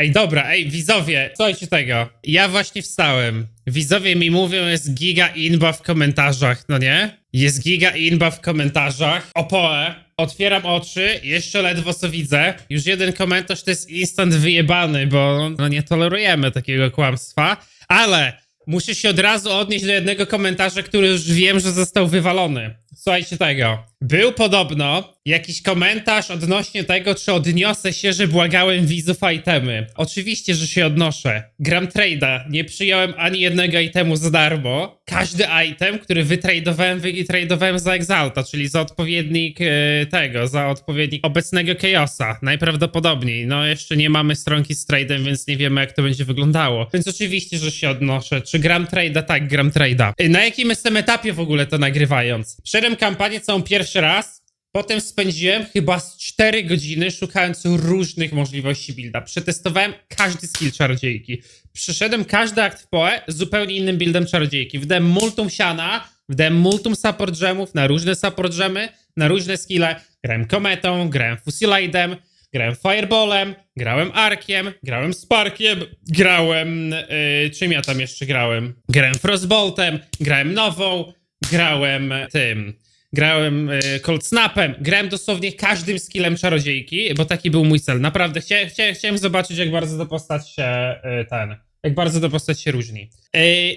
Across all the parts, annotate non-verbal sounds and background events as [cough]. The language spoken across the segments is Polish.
Ej, dobra, ej, widzowie, słuchajcie tego. Ja właśnie wstałem. Widzowie mi mówią, jest giga inba w komentarzach, no nie? Jest giga inba w komentarzach. Opoe. Otwieram oczy, jeszcze ledwo co widzę. Już jeden komentarz to jest instant wyjebany, bo no nie tolerujemy takiego kłamstwa. Ale muszę się od razu odnieść do jednego komentarza, który już wiem, że został wywalony. Słuchajcie tego. Był podobno jakiś komentarz odnośnie tego, czy odniosę się, że błagałem widzów itemy. Oczywiście, że się odnoszę. Gram trade'a. Nie przyjąłem ani jednego itemu za darmo. Każdy item, który wytradowałem, wytradowałem za Exalta, czyli za odpowiednik e, tego, za odpowiednik obecnego Chaosa. Najprawdopodobniej. No, jeszcze nie mamy stronki z trade'em, więc nie wiemy, jak to będzie wyglądało. Więc oczywiście, że się odnoszę. Czy gram trade'a? Tak, gram trade'a. E, Na jakim jestem etapie w ogóle to nagrywając? Przeszedłem kampanię całą pierwszy raz. Potem spędziłem chyba z 4 godziny szukając różnych możliwości builda. Przetestowałem każdy skill czarodziejki. Przeszedłem każdy akt w PoE zupełnie innym buildem czarodziejki. Wdałem multum siana, wdałem multum support gemów na różne support gemy, na różne skille. Grałem kometą, grałem fusilidem, grałem fireballem, grałem arkiem, grałem sparkiem, grałem... Yy, czym ja tam jeszcze grałem? Grałem frostboltem, grałem nową, grałem tym... Grałem y, Cold Snapem, grałem dosłownie każdym skillem czarodziejki, bo taki był mój cel. Naprawdę chcia, chcia, chciałem zobaczyć, jak bardzo ta postać się y, ten. Jak bardzo ta postać się różni.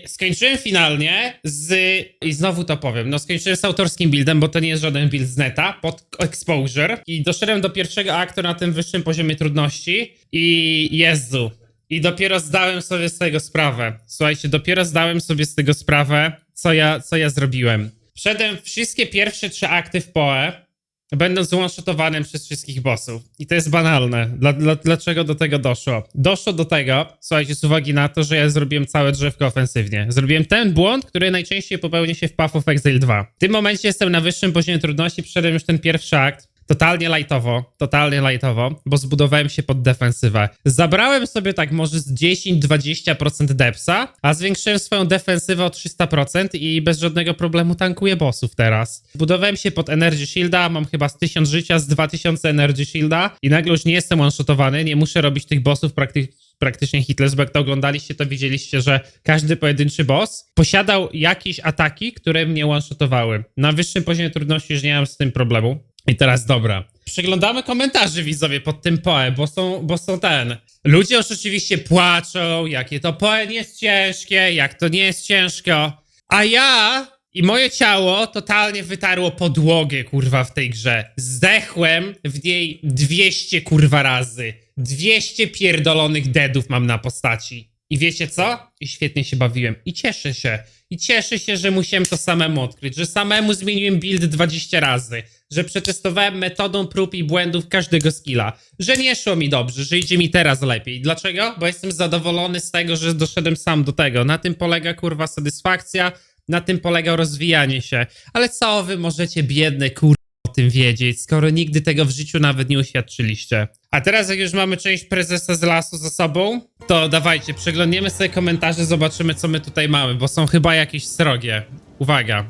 Skończyłem finalnie z. I znowu to powiem. No, skończyłem z autorskim buildem, bo to nie jest żaden build z neta, pod exposure. I doszedłem do pierwszego aktu na tym wyższym poziomie trudności. I Jezu. I dopiero zdałem sobie z tego sprawę. Słuchajcie, dopiero zdałem sobie z tego sprawę, co ja, co ja zrobiłem. Wszedłem wszystkie pierwsze trzy akty w PoE, będąc one-shotowanym przez wszystkich bossów. I to jest banalne. Dla, dla, dlaczego do tego doszło? Doszło do tego, słuchajcie, z uwagi na to, że ja zrobiłem całe drzewko ofensywnie. Zrobiłem ten błąd, który najczęściej popełnia się w Path of Exile 2. W tym momencie jestem na wyższym poziomie trudności, przeszedłem już ten pierwszy akt. Totalnie lightowo, totalnie lightowo, bo zbudowałem się pod defensywę. Zabrałem sobie tak może z 10-20% depsa, a zwiększyłem swoją defensywę o 300% i bez żadnego problemu tankuję bossów teraz. Budowałem się pod Energy Shielda, mam chyba z 1000 życia, z 2000 Energy Shielda i nagle już nie jestem one-shotowany, nie muszę robić tych bossów praktycznie praktycznie hitless, bo jak to oglądaliście, to widzieliście, że każdy pojedynczy boss posiadał jakieś ataki, które mnie one-shotowały. Na wyższym poziomie trudności już nie mam z tym problemu. I teraz dobra. Przeglądamy komentarze widzowie pod tym poe, bo są, bo są ten. Ludzie już oczywiście płaczą, jakie to poe nie jest ciężkie, jak to nie jest ciężko. A ja i moje ciało totalnie wytarło podłogę, kurwa, w tej grze. Zdechłem w niej 200 kurwa razy. 200 pierdolonych deadów mam na postaci. I wiecie co? I świetnie się bawiłem. I cieszę się. I cieszę się, że musiałem to samemu odkryć, że samemu zmieniłem build 20 razy, że przetestowałem metodą prób i błędów każdego skilla, że nie szło mi dobrze, że idzie mi teraz lepiej. Dlaczego? Bo jestem zadowolony z tego, że doszedłem sam do tego. Na tym polega kurwa satysfakcja, na tym polega rozwijanie się. Ale co wy możecie biedne kurwa o tym wiedzieć, skoro nigdy tego w życiu nawet nie uświadczyliście. A teraz jak już mamy część prezesa z lasu za sobą, to dawajcie, przeglądniemy sobie komentarze, zobaczymy co my tutaj mamy, bo są chyba jakieś srogie. Uwaga.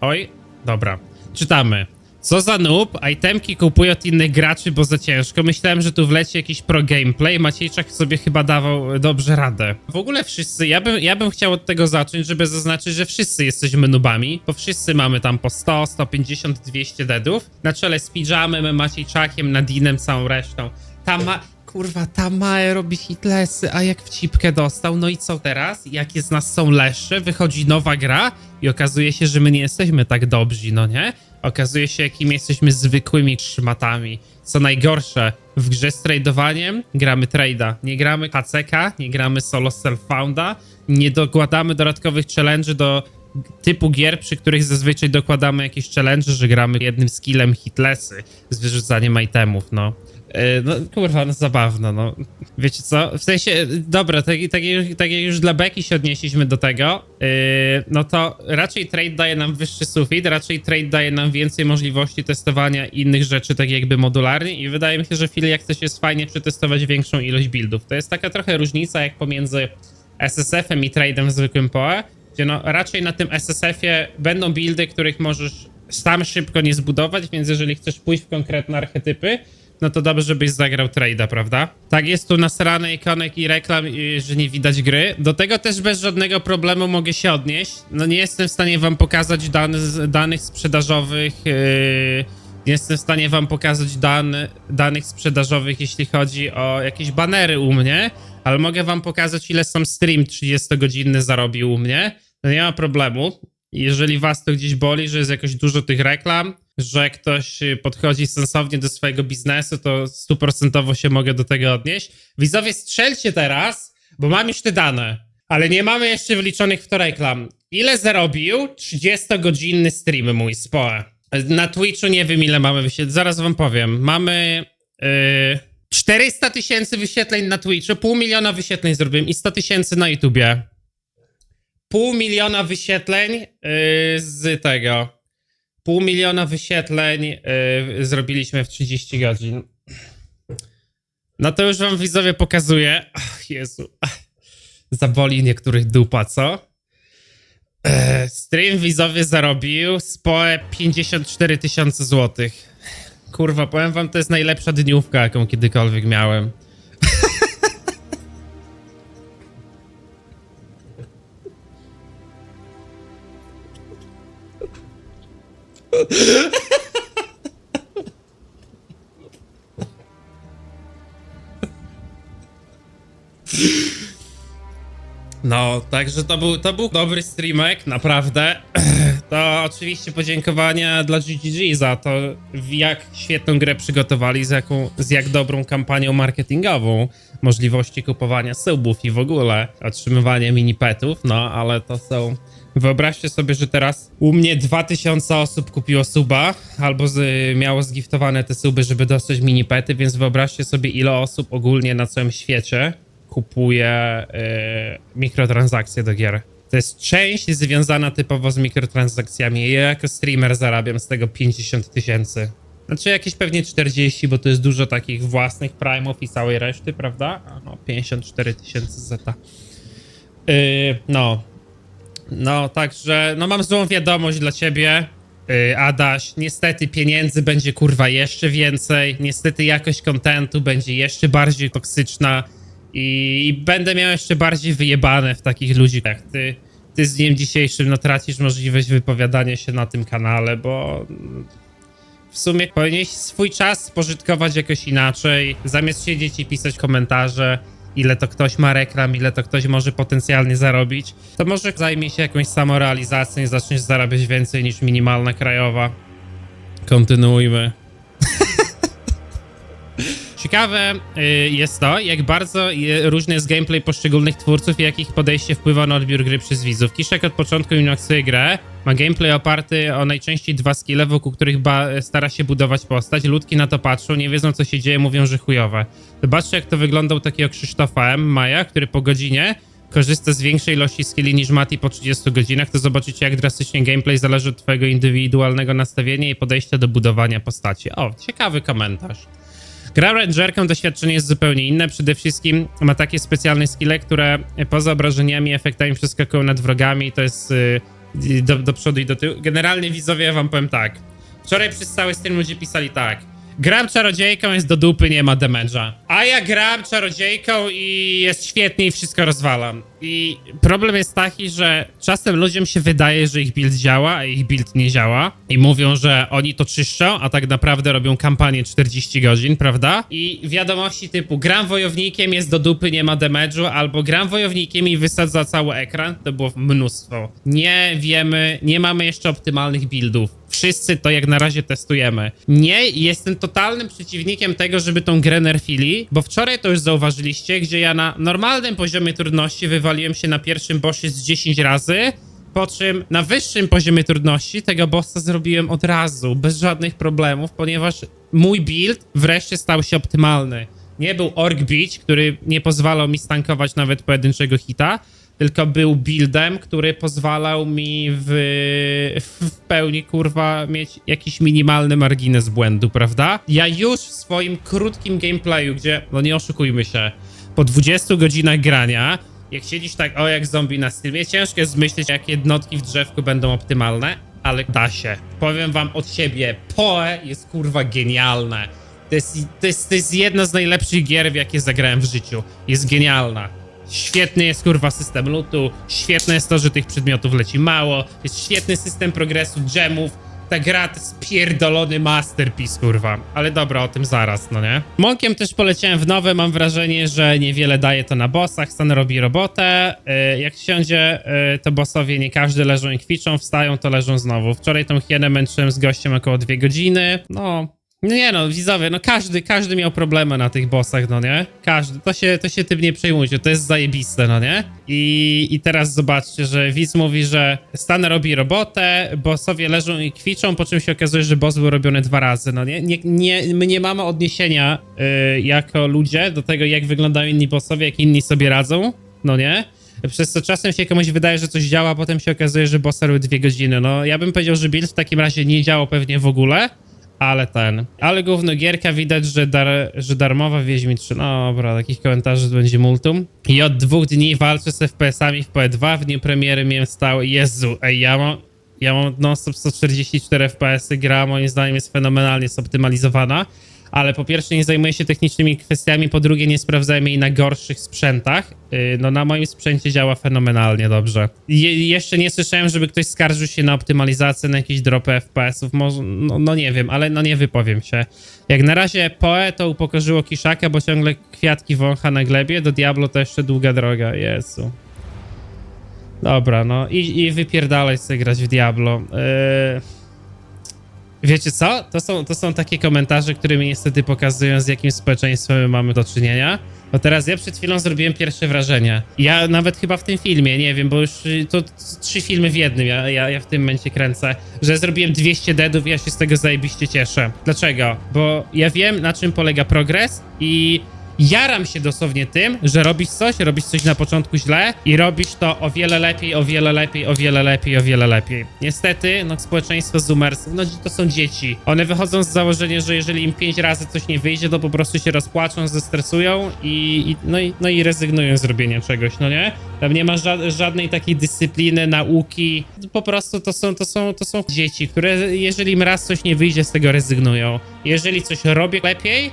Oj, dobra. Czytamy. Co za noob, itemki kupuję od innych graczy, bo za ciężko. Myślałem, że tu wleci jakiś pro gameplay. Maciejczak sobie chyba dawał dobrze radę. W ogóle wszyscy, ja bym, ja bym chciał od tego zacząć, żeby zaznaczyć, że wszyscy jesteśmy noobami, bo wszyscy mamy tam po 100, 150, 200 deadów. Na czele z Pijamem, Maciejczakiem, Nadinem, całą resztą. Tam ma... Kurwa, ta Mae robi hitlesy, a jak w cipkę dostał, no i co teraz? Jakie z nas są leszcze? Wychodzi nowa gra i okazuje się, że my nie jesteśmy tak dobrzy, no nie? Okazuje się, jakimi jesteśmy zwykłymi szmatami. Co najgorsze, w grze z tradowaniem gramy trade'a. Nie gramy HCK, nie gramy solo self-founda, nie dokładamy dodatkowych challenge do typu gier, przy których zazwyczaj dokładamy jakieś challenge, że gramy jednym skillem hitlessy z wyrzucaniem itemów, no. Yy, No kurwa, no zabawno, no. Wiecie co? W sensie, dobra, tak, tak, jak- tak jak już dla Beki się odnieśliśmy do tego, yy, no to raczej trade daje nam wyższy sufit, raczej trade daje nam więcej możliwości testowania innych rzeczy, tak jakby modularnie i wydaje mi się, że Filiak też jest fajnie przetestować większą ilość buildów. To jest taka trochę różnica jak pomiędzy SSF-em i trade'em w zwykłym PoE, gdzie no raczej na tym SSF-ie będą buildy, których możesz sam szybko nie zbudować, więc jeżeli chcesz pójść w konkretne archetypy, no to dobrze, żebyś zagrał trade'a, prawda? Tak, jest tu nasrane ikonek i reklam, i, że nie widać gry. Do tego też bez żadnego problemu mogę się odnieść. No nie jestem w stanie wam pokazać danych sprzedażowych, yy, nie jestem w stanie wam pokazać dan, danych sprzedażowych, jeśli chodzi o jakieś banery u mnie, ale mogę wam pokazać, ile sam stream 30-godzinny zarobił u mnie. No nie ma problemu. Jeżeli was to gdzieś boli, że jest jakoś dużo tych reklam, że ktoś y, podchodzi sensownie do swojego biznesu, to stuprocentowo się mogę do tego odnieść. Widzowie, strzelcie teraz, bo mam już te dane, ale nie mamy jeszcze wliczonych w reklam. Ile zarobił 30-godzinny stream mój z PoE? Na Twitchu nie wiem ile mamy wyświetleń, zaraz wam powiem. Mamy yy, 400 tysięcy wyświetleń na Twitchu, pół miliona wyświetleń zrobiłem i 100 tysięcy na YouTubie. Pół miliona wyświetleń yy, z tego. Pół miliona wyświetleń yy, zrobiliśmy w 30 godzin. No to już wam widzowie pokazuję. Ach, Jezu. Zaboli niektórych dupa, co? E, Stream widzowie zarobił z POE 54 tysiące złotych. Kurwa, powiem wam, to jest najlepsza dniówka, jaką kiedykolwiek miałem. No, także to był, to był dobry streamek, naprawdę. [clears throat] To oczywiście podziękowania dla GGG za to, jak świetną grę przygotowali, z, jaką, z jak dobrą kampanią marketingową, możliwości kupowania subów i w ogóle otrzymywania mini-petów, no ale to są... Wyobraźcie sobie, że teraz u mnie 2000 osób kupiło suba, albo z, miało zgiftowane te suby, żeby dostać mini-pety, więc wyobraźcie sobie ile osób ogólnie na całym świecie kupuje y, mikrotransakcje do gier. To jest część związana typowo z mikrotransakcjami. Ja jako streamer zarabiam z tego 50 tysięcy. Znaczy jakieś pewnie 40, bo to jest dużo takich własnych prime'ów i całej reszty, prawda? A no, 54 tysięcy zeta. Yy, no. No, także, no mam złą wiadomość dla ciebie, yy, Adaś. Niestety pieniędzy będzie kurwa jeszcze więcej. Niestety jakość kontentu będzie jeszcze bardziej toksyczna. I, I będę miał jeszcze bardziej wyjebane w takich ludzi jak ty. Ty z dniem dzisiejszym no, tracisz możliwość wypowiadania się na tym kanale, bo w sumie powinieneś swój czas spożytkować jakoś inaczej, zamiast siedzieć i pisać komentarze, ile to ktoś ma reklam, ile to ktoś może potencjalnie zarobić, to może zajmie się jakąś samorealizacją i zaczniesz zarabiać więcej niż minimalna krajowa. Kontynuujmy. [laughs] Ciekawe y, jest to, jak bardzo je- różny jest gameplay poszczególnych twórców i jak ich podejście wpływa na odbiór gry przez widzów. Kiszek od początku inoksuje grę, ma gameplay oparty o najczęściej dwa skille, wokół których stara się budować postać. Ludki na to patrzą, nie wiedzą co się dzieje, mówią, że chujowe. Zobaczcie jak to wygląda u takiego Krzysztofa M. Maja, który po godzinie korzysta z większej ilości skilli niż Mati po 30 godzinach, to zobaczycie jak drastycznie gameplay zależy od twojego indywidualnego nastawienia i podejścia do budowania postaci. O, ciekawy komentarz. Gra Rangerką doświadczenie jest zupełnie inne. Przede wszystkim ma takie specjalne skille, które poza obrażeniami i efektami przeskakują nad wrogami. To jest y, do, do przodu i do tyłu. Generalnie widzowie, ja wam powiem tak. Wczoraj przez cały stream ludzie pisali tak. Gram czarodziejką, jest do dupy, nie ma damage'a. A ja gram czarodziejką i jest świetnie i wszystko rozwalam. I problem jest taki, że czasem ludziom się wydaje, że ich build działa, a ich build nie działa. I mówią, że oni to czyszczą, a tak naprawdę robią kampanię 40 godzin, prawda? I wiadomości typu gram wojownikiem, jest do dupy, nie ma damage'u, albo gram wojownikiem i wysadza cały ekran. To było mnóstwo. Nie wiemy, nie mamy jeszcze optymalnych buildów. Wszyscy to jak na razie testujemy. Nie, jestem totalnym przeciwnikiem tego, żeby tą grę nerfili, bo wczoraj to już zauważyliście, gdzie ja na normalnym poziomie trudności wywaliłem się na pierwszym bossie z 10 razy, po czym na wyższym poziomie trudności tego bossa zrobiłem od razu, bez żadnych problemów, ponieważ mój build wreszcie stał się optymalny. Nie był Orc Beach, który nie pozwalał mi stankować nawet pojedynczego hita, tylko był buildem, który pozwalał mi w, w pełni, kurwa, mieć jakiś minimalny margines błędu, prawda? Ja już w swoim krótkim gameplayu, gdzie, no nie oszukujmy się, po 20 godzinach grania, jak siedzisz tak, o jak zombie na streamie, ciężko jest zmyślić, jakie jednotki w drzewku będą optymalne, ale da się. Powiem wam od siebie, PoE jest kurwa genialne. To jest, to, jest, to jest jedna z najlepszych gier, w jakie zagrałem w życiu. Jest genialna. Świetny jest kurwa system lootu, świetne jest to, że tych przedmiotów leci mało, jest świetny system progresu, gemów. Ta gra to jest pierdolony masterpiece, kurwa. Ale dobra, o tym zaraz, no nie? Monkiem też poleciałem w nowe, mam wrażenie, że niewiele daje to na bossach, Stan robi robotę. Yy, jak siądzie, yy, to bossowie nie każdy leżą i kwiczą, wstają, to leżą znowu. Wczoraj tą hienę męczyłem z gościem około dwie godziny. No, nie no, widzowie, no każdy, każdy miał problemy na tych bossach, no nie? Każdy, to się, to się tym nie przejmujcie, to jest zajebiste, no nie? I, I teraz zobaczcie, że widz mówi, że Stan robi robotę, bossowie leżą i kwiczą, po czym się okazuje, że boss był robiony dwa razy, no nie? nie, nie my nie mamy odniesienia y, jako ludzie do tego, jak wyglądają inni bossowie, jak inni sobie radzą, no nie? Przez co czasem się komuś wydaje, że coś działa, a potem się okazuje, że bossa robił dwie godziny. No, ja bym powiedział, że build w takim razie nie działał pewnie w ogóle, ale ten. Ale główno gierka widać, że, dar, że darmowa Wiedźmin 3. No dobra, takich komentarzy będzie multum. I od dwóch dni walczę z FPS-ami w PE2. W dniu premiery miałem stał. Jezu, ej, ja mam. Ja mam non-stop 144 FPS-y, gra moim zdaniem jest fenomenalnie zoptymalizowana, ale po pierwsze nie zajmuję się technicznymi kwestiami, po drugie nie sprawdzałem jej na gorszych sprzętach. Yy, No na moim sprzęcie działa fenomenalnie dobrze. Je jeszcze nie słyszałem, żeby ktoś skarżył się na optymalizację, na jakieś dropy FPS-ów, no, no nie wiem, ale no nie wypowiem się. Jak na razie Poe to upokorzyło Kiszaka, bo ciągle kwiatki wącha na glebie, do Diablo to jeszcze długa droga, Jezu. Dobra, no i, i wypierdalaj sobie grać w Diablo. Yy... Wiecie co? To są, to są takie komentarze, które mi niestety pokazują, z jakim społeczeństwem mamy do czynienia. Bo teraz ja przed chwilą zrobiłem pierwsze wrażenie. Ja nawet chyba w tym filmie, nie wiem, bo już y, to trzy filmy w jednym ja, ja, ja w tym momencie kręcę, że zrobiłem 200 deadów i ja się z tego zajebiście cieszę. Dlaczego? Bo ja wiem, na czym polega progres i jaram się dosłownie tym, że robisz coś, robisz coś na początku źle i robisz to o wiele lepiej, o wiele lepiej, o wiele lepiej, o wiele lepiej. Niestety, no społeczeństwo zoomersów, no to są dzieci. One wychodzą z założenia, że jeżeli im pięć razy coś nie wyjdzie, to po prostu się rozpłaczą, zestresują i, i, no, i no i rezygnują z robienia czegoś, no nie? Tam nie ma ża żadnej takiej dyscypliny, nauki. Po prostu to są, to, są, to są dzieci, które jeżeli im raz coś nie wyjdzie, z tego rezygnują. Jeżeli coś robię lepiej,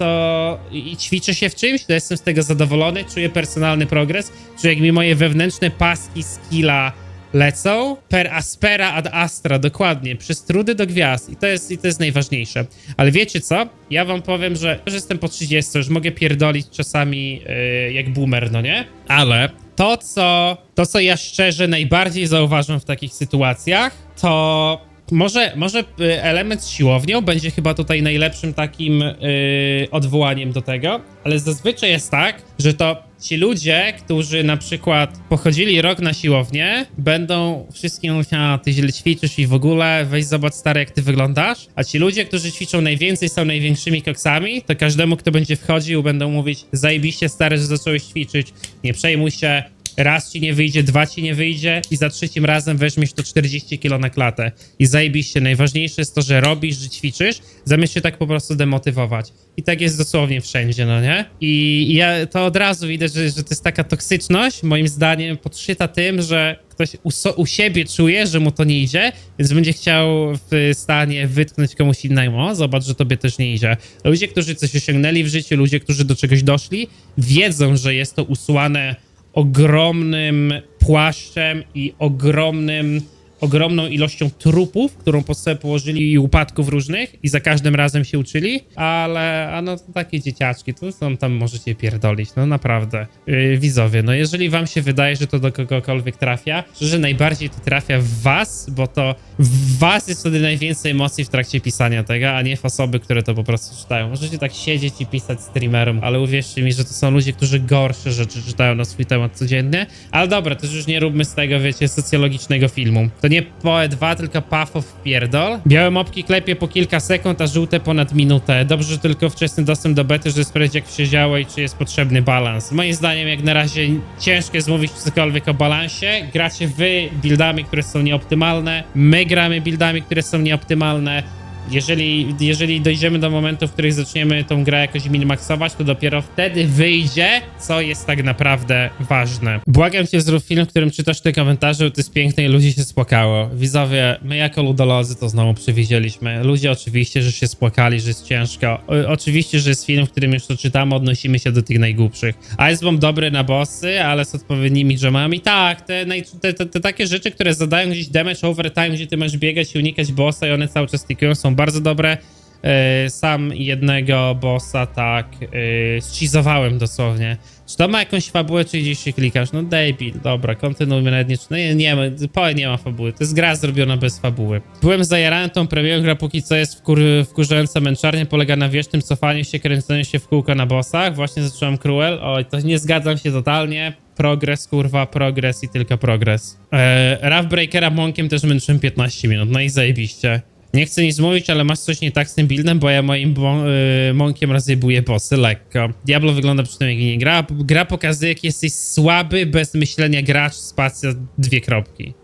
to i ćwiczę się w czymś, to jestem z tego zadowolony, czuję personalny progres, czuję jak mi moje wewnętrzne paski skilla lecą per aspera ad astra, dokładnie, przez trudy do gwiazd i to jest, i to jest najważniejsze. Ale wiecie co? Ja wam powiem, że już jestem po 30, już mogę pierdolić czasami yy, jak boomer, no nie? Ale to co, to, co ja szczerze najbardziej zauważam w takich sytuacjach, to może, może y, element z siłownią będzie chyba tutaj najlepszym takim yy, odwołaniem do tego, ale zazwyczaj jest tak, że to ci ludzie, którzy na przykład pochodzili rok na siłownię, będą wszystkim mówić, ty źle ćwiczysz i w ogóle, weź zobacz stary jak ty wyglądasz, a ci ludzie, którzy ćwiczą najwięcej, są największymi koksami, to każdemu, kto będzie wchodził, będą mówić, zajebiście stary, że zacząłeś ćwiczyć, nie przejmuj się, raz ci nie wyjdzie, dwa ci nie wyjdzie i za trzecim razem weźmiesz to 40 kilo na klatę. I zajebiście, najważniejsze jest to, że robisz, że ćwiczysz, zamiast się tak po prostu demotywować. I tak jest dosłownie wszędzie, no nie? I ja to od razu widać, że, że to jest taka toksyczność, moim zdaniem podszyta tym, że ktoś u, so, u siebie czuje, że mu to nie idzie, więc będzie chciał w stanie wytknąć komuś innemu. Zobacz, że tobie też nie idzie. Ludzie, którzy coś osiągnęli w życiu, ludzie, którzy do czegoś doszli, wiedzą, że jest to usłane ogromnym płaszczem i ogromnym, ogromną ilością trupów, którą po sobie położyli i upadków różnych i za każdym razem się uczyli, ale a no to takie dzieciaczki, to są tam możecie pierdolić, no naprawdę. Yy, widzowie, no jeżeli wam się wydaje, że to do kogokolwiek trafia, że najbardziej to trafia w was, bo to w was jest wtedy najwięcej emocji w trakcie pisania tego, a nie w osoby, które to po prostu czytają. Możecie tak siedzieć i pisać streamerom, ale uwierzcie mi, że to są ludzie, którzy gorsze rzeczy czytają na swój temat codziennie. Ale dobra, też już nie róbmy z tego, wiecie, socjologicznego filmu. To nie PoE 2, tylko Pafow pierdol. Białe mopki klepie po kilka sekund, a żółte ponad minutę. Dobrze, że tylko wczesny dostęp do bety, żeby sprawdzić jak się działo i czy jest potrzebny balans. Moim zdaniem, jak na razie ciężko jest mówić cokolwiek o balansie. Gracie wy buildami, które są nieoptymalne. My gramy buildami, które są nieoptymalne. Jeżeli, jeżeli dojdziemy do momentu, w którym zaczniemy tą grę jakoś minmaxować, to dopiero wtedy wyjdzie, co jest tak naprawdę ważne. Błagam cię, zrób film, w którym czytasz te komentarze, to jest piękne i ludzi się spłakało. Widzowie, my jako ludolodzy to znowu przewidzieliśmy. Ludzie oczywiście, że się spłakali, że jest ciężko. O, oczywiście, że jest film, w którym już to czytamy, odnosimy się do tych najgłupszych. Icebomb dobry na bossy, ale z odpowiednimi dżemami. Tak, te, te, te, te takie rzeczy, które zadają gdzieś damage overtime, gdzie ty masz biegać i unikać bossa i one cały czas tikują, są bardzo dobre. Yy, sam jednego bossa tak yy, dosłownie. Czy to ma jakąś fabułę, czy gdzieś się klikasz? No debil, dobra, kontynuujmy nawet no nie, nie ma, po nie ma fabuły, to jest gra zrobiona bez fabuły. Byłem zajarany tą premierą, gra póki co jest wkur, wkurzająca męczarnia, polega na wiecznym cofaniu się, kręceniu się w kółko na bossach, właśnie zacząłem Cruel, oj, to nie zgadzam się totalnie, progres, kurwa, progres i tylko progres. Eee, Rough Breakera Monkiem też męczyłem 15 minut, no i zajebiście. Nie chcę nic mówić, ale masz coś nie tak z tym buildem, bo ja moim bo, y, monkiem rozjebuję bossy lekko. Diablo wygląda przy tym jak nie gra. Gra pokazuje, jak jesteś słaby, bez myślenia gracz, spacja, dwie kropki.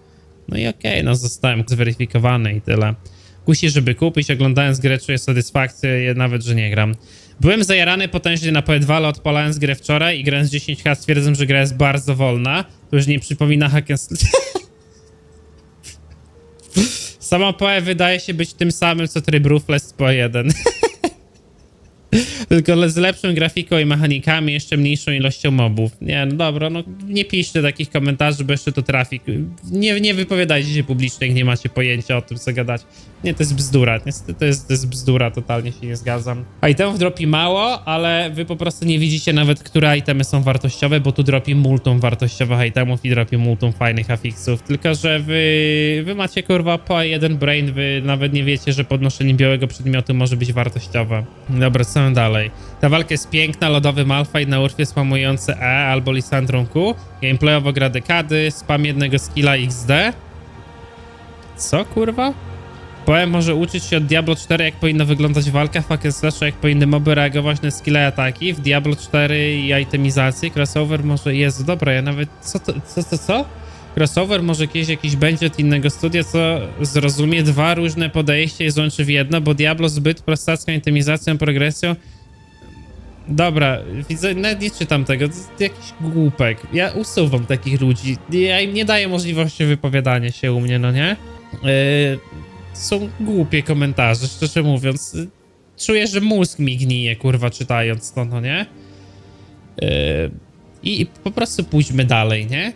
No i okej, no zostałem zweryfikowany i tyle. Kusi, żeby kupić, oglądając grę czuję satysfakcję, nawet, że nie gram. Byłem zajarany potężnie na PS2, ale odpalając grę wczoraj i grając 10H stwierdzam, że gra jest bardzo wolna. To już nie przypomina hack and. [laughs] Sama PoE wydaje się być tym samym, co tryb Ruthless PoE 1. [laughs] Tylko z lepszą grafiką i mechanikami, jeszcze mniejszą ilością mobów. Nie, no dobra, no nie piszcie takich komentarzy, bo jeszcze to trafi. Nie, nie wypowiadajcie się publicznie, jak nie macie pojęcia o tym, co gadać. Nie, to jest bzdura. Niestety to jest, to jest bzdura, totalnie się nie zgadzam. Itemów dropi mało, ale wy po prostu nie widzicie nawet, które itemy są wartościowe, bo tu dropi multum wartościowych itemów i dropi multum fajnych afixów. Tylko, że wy, wy macie kurwa po jeden brain, wy nawet nie wiecie, że podnoszenie białego przedmiotu może być wartościowe. Dobra, co dalej. Ta walka jest piękna, lodowy Malphite na urfie spamujący E albo Lisandrą Q. Gameplayowo gra dekady, spam jednego skilla XD. Co kurwa? Poem może uczyć się od Diablo 4, jak powinna wyglądać walka w Hack Slashu, jak powinny moby reagować na skille i ataki. W Diablo 4 i itemizację. Crossover może... Jezu, dobra, ja nawet... Co to... Co, co, co? Crossover może kiedyś jakiś będzie od innego studia, co zrozumie dwa różne podejścia i złączy w jedno, bo Diablo zbyt prostacką itemizacją, progresją... Dobra, widzę, nawet nie czytam tego, to jest jakiś głupek. Ja usuwam takich ludzi. Ja im nie daję możliwości wypowiadania się u mnie, no nie? Yy, są głupie komentarze, szczerze mówiąc. Czuję, że mózg mi gnije, kurwa, czytając to, no nie? Yy, I i po prostu pójdźmy dalej, nie?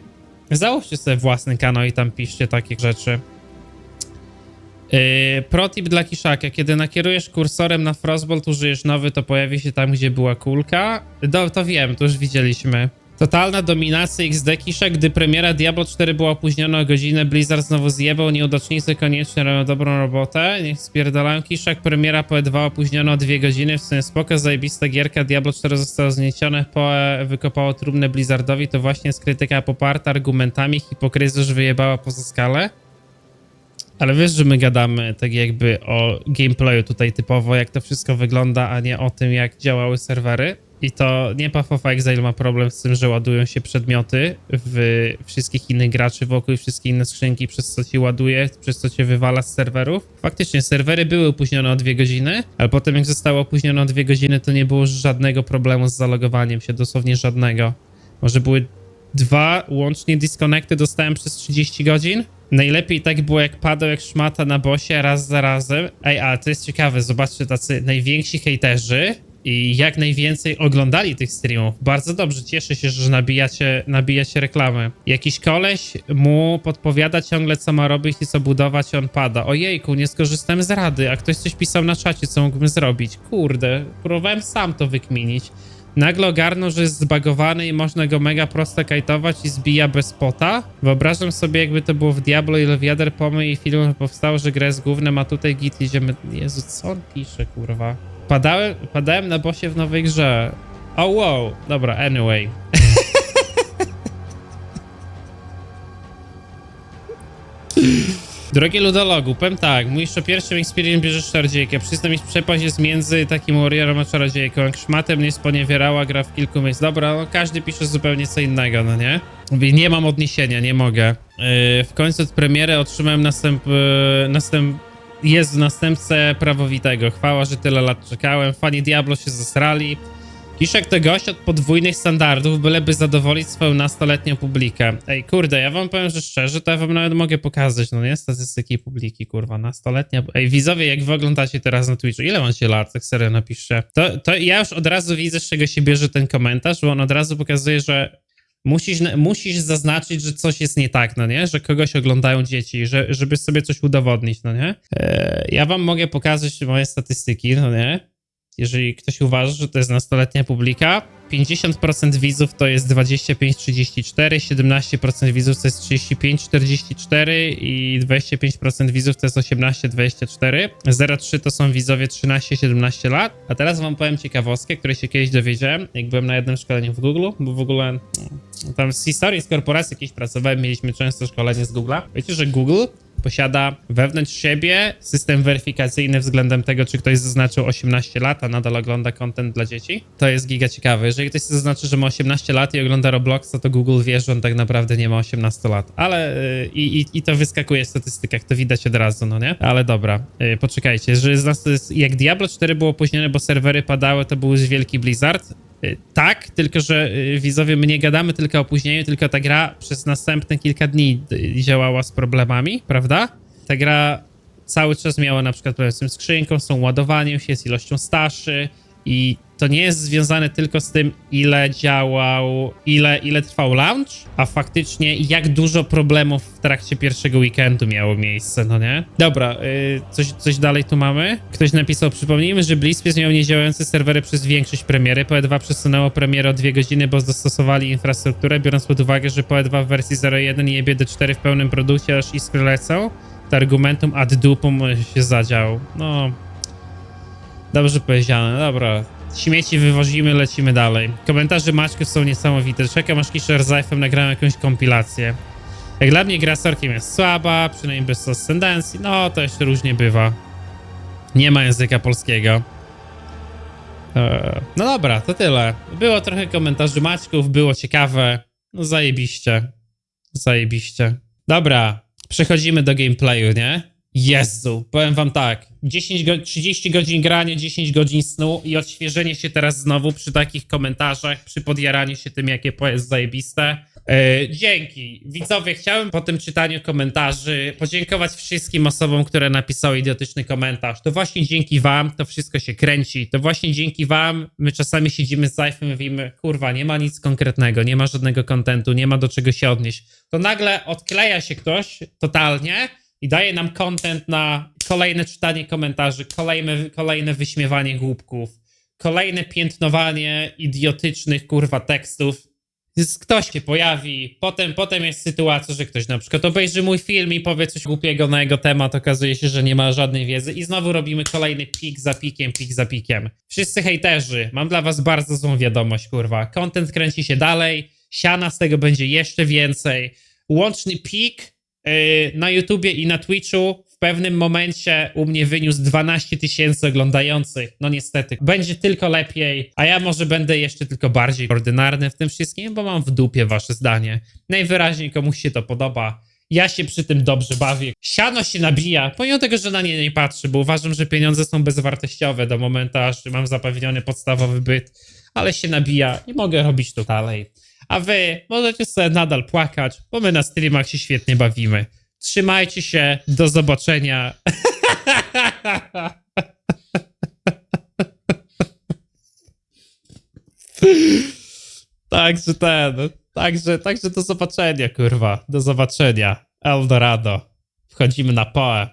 Załóżcie sobie własny kanał i tam piszcie takie rzeczy. Yy, protip dla Kiszaka. Kiedy nakierujesz kursorem na Frostbolt, użyjesz nowy, to pojawi się tam, gdzie była kulka. Do, to wiem, to już widzieliśmy. Totalna dominacja XD Kiszek, gdy premiera Diablo 4 była opóźniona o godzinę, Blizzard znowu zjebał, nieudacznicy koniecznie robią dobrą robotę, niech spierdalają Kiszek, premiera PoE 2 opóźniona o dwie godziny, w sumie spoko, zajebista gierka, Diablo 4 zostało zniesione, PoE wykopało trumnę Blizzardowi, to właśnie jest krytyka poparta argumentami, hipokryzja, że wyjebała poza skalę. Ale wiesz, że my gadamy tak jakby o gameplayu tutaj typowo, jak to wszystko wygląda, a nie o tym, jak działały serwery. I to nie Path of Exile ma problem z tym, że ładują się przedmioty w wszystkich innych graczy wokół i wszystkie inne skrzynki, przez co ci ładuje, przez co cię wywala z serwerów. Faktycznie, serwery były opóźnione o dwie godziny, ale potem jak zostało opóźnione o dwie godziny, to nie było żadnego problemu z zalogowaniem się, dosłownie żadnego. Może były dwa łącznie disconnecty dostałem przez 30 godzin. Najlepiej tak było jak padał jak szmata na bosie raz za razem. Ej, ale to jest ciekawe, zobaczcie, tacy najwięksi hejterzy i jak najwięcej oglądali tych streamów. Bardzo dobrze, cieszę się, że nabijacie, nabijacie reklamy. Jakiś koleś mu podpowiada ciągle, co ma robić i co budować, on pada. Ojejku, nie skorzystałem z rady, a ktoś coś pisał na czacie, co mógłbym zrobić. Kurde, próbowałem sam to wykminić. Nagle ogarnął, że jest zbagowany i można go mega prosto kajtować i zbija bez pota. Wyobrażam sobie, jakby to było w Diablo i wiader pomy i film powstał, że gra jest głównym, a tutaj git idziemy... Jezu, co on pisze, kurwa? Padałem, padałem na bosie w nowej grze. Oh, wow, dobra, anyway. [laughs] Drogie ludologu, powiem tak, mój pierwszym experience bierzesz czarodziejkę. Przyznam, iż przepaść jest między takim warriorem a czarodziejką. Jak szmatem mnie sponiewierała, gra w kilku miejsc. Dobra, no każdy pisze zupełnie co innego, no nie? Mówię, nie mam odniesienia, nie mogę. Yy, w końcu od premiery otrzymałem następ... Yy, następ Jest następcę prawowitego. Chwała, że tyle lat czekałem. Fani Diablo się zesrali. Kiszek to gość od podwójnych standardów, byleby zadowolić swoją nastoletnią publikę. Ej, kurde, ja wam powiem, że szczerze, to ja wam nawet mogę pokazać, no nie, statystyki publiki, kurwa, nastoletnia... Ej, widzowie, jak wy oglądacie teraz na Twitchu, ile macie lat, tak serio napiszcie. To, to ja już od razu widzę, z czego się bierze ten komentarz, bo on od razu pokazuje, że musisz, musisz zaznaczyć, że coś jest nie tak, no nie? Że kogoś oglądają dzieci, że, żeby sobie coś udowodnić, no nie? Eee, ja wam mogę pokazać moje statystyki, no nie? Jeżeli ktoś uważa, że to jest nastoletnia publika, 50% widzów to jest 25-34, 17% widzów to jest 35-44 i 25% widzów to jest 18-24. 0,3 to są widzowie 13-17 lat. A teraz wam powiem ciekawostkę, której się kiedyś dowiedziałem, jak byłem na jednym szkoleniu w Google, bo w ogóle no, tam z historii, z korporacji jakiejś pracowałem, mieliśmy często szkolenie z Google'a. Wiecie, że Google posiada wewnątrz siebie system weryfikacyjny względem tego, czy ktoś zaznaczył 18 lat, a nadal ogląda content dla dzieci. To jest giga ciekawe. Jeżeli ktoś zaznaczy, że ma 18 lat i ogląda Robloxa, to Google wie, że on tak naprawdę nie ma 18 lat. Ale yy, i, i to wyskakuje w statystykach, to widać od razu, no nie? Ale dobra, yy, poczekajcie, że z nas to jest, jak Diablo 4 było opóźnione, bo serwery padały, to był wielki blizzard. Y, Tak, tylko że y, widzowie, my nie gadamy tylko o opóźnieniu, tylko ta gra przez następne kilka dni y, działała z problemami, prawda? Ta gra cały czas miała na przykład problem z tym skrzynką, z tą ładowaniem się, z ilością staszy i to nie jest związane tylko z tym, ile działał, ile, ile trwał launch, a faktycznie jak dużo problemów w trakcie pierwszego weekendu miało miejsce, no nie? Dobra, y, coś, coś dalej tu mamy. Ktoś napisał, przypomnijmy, że BlizzPass miał niedziałające serwery przez większość premiery. PoE2 przesunęło premierę o dwie godziny, bo dostosowali infrastrukturę, biorąc pod uwagę, że PoE2 w wersji 0.1 i jebie D4 w pełnym produkcie, aż iskry lecą. To argumentum ad dupum się zadział. No, Dobrze powiedziane, dobra. Śmieci wywozimy, lecimy dalej. Komentarze Maćków są niesamowite. Czekam aż Kisher z Zajfem nagrają jakąś kompilację. Jak dla mnie gra z Orkiem jest słaba, przynajmniej bez ascendencji, no to jeszcze różnie bywa. Nie ma języka polskiego. Eee, no dobra, to tyle. Było trochę komentarzy Maćków, było ciekawe. No zajebiście. Zajebiście. Dobra, przechodzimy do gameplayu, nie? Jezu, powiem wam tak. 10 go 30 godzin grania, 10 godzin snu i odświeżenie się teraz znowu przy takich komentarzach, przy podjaraniu się tym, jakie jest zajebiste. E, dzięki. Widzowie, chciałem po tym czytaniu komentarzy podziękować wszystkim osobom, które napisały idiotyczny komentarz. To właśnie dzięki wam to wszystko się kręci. To właśnie dzięki wam my czasami siedzimy z Zajfem i mówimy, kurwa, nie ma nic konkretnego, nie ma żadnego kontentu, nie ma do czego się odnieść. To nagle odkleja się ktoś totalnie i daje nam content na kolejne czytanie komentarzy, kolejne, kolejne wyśmiewanie głupków, kolejne piętnowanie idiotycznych kurwa tekstów. Ktoś się pojawi, potem, potem jest sytuacja, że ktoś na przykład obejrzy mój film i powie coś głupiego na jego temat, okazuje się, że nie ma żadnej wiedzy i znowu robimy kolejny pik za pikiem, pik za pikiem. Wszyscy hejterzy, mam dla was bardzo złą wiadomość, kurwa. Content kręci się dalej, siana z tego będzie jeszcze więcej. Łączny pik na YouTubie i na Twitchu w pewnym momencie u mnie wyniósł 12 tysięcy oglądających. No niestety, będzie tylko lepiej, a ja może będę jeszcze tylko bardziej ordynarny w tym wszystkim, bo mam w dupie wasze zdanie. Najwyraźniej komuś się to podoba. Ja się przy tym dobrze bawię. Siano się nabija, pomimo tego, że na nie nie patrzy, bo uważam, że pieniądze są bezwartościowe do momentu, aż mam zapewniony podstawowy byt, ale się nabija i mogę robić to dalej. A wy możecie sobie nadal płakać, bo my na streamach się świetnie bawimy. Trzymajcie się, do zobaczenia. Także ten, także, także do zobaczenia, kurwa. Do zobaczenia. Eldorado. Wchodzimy na poę.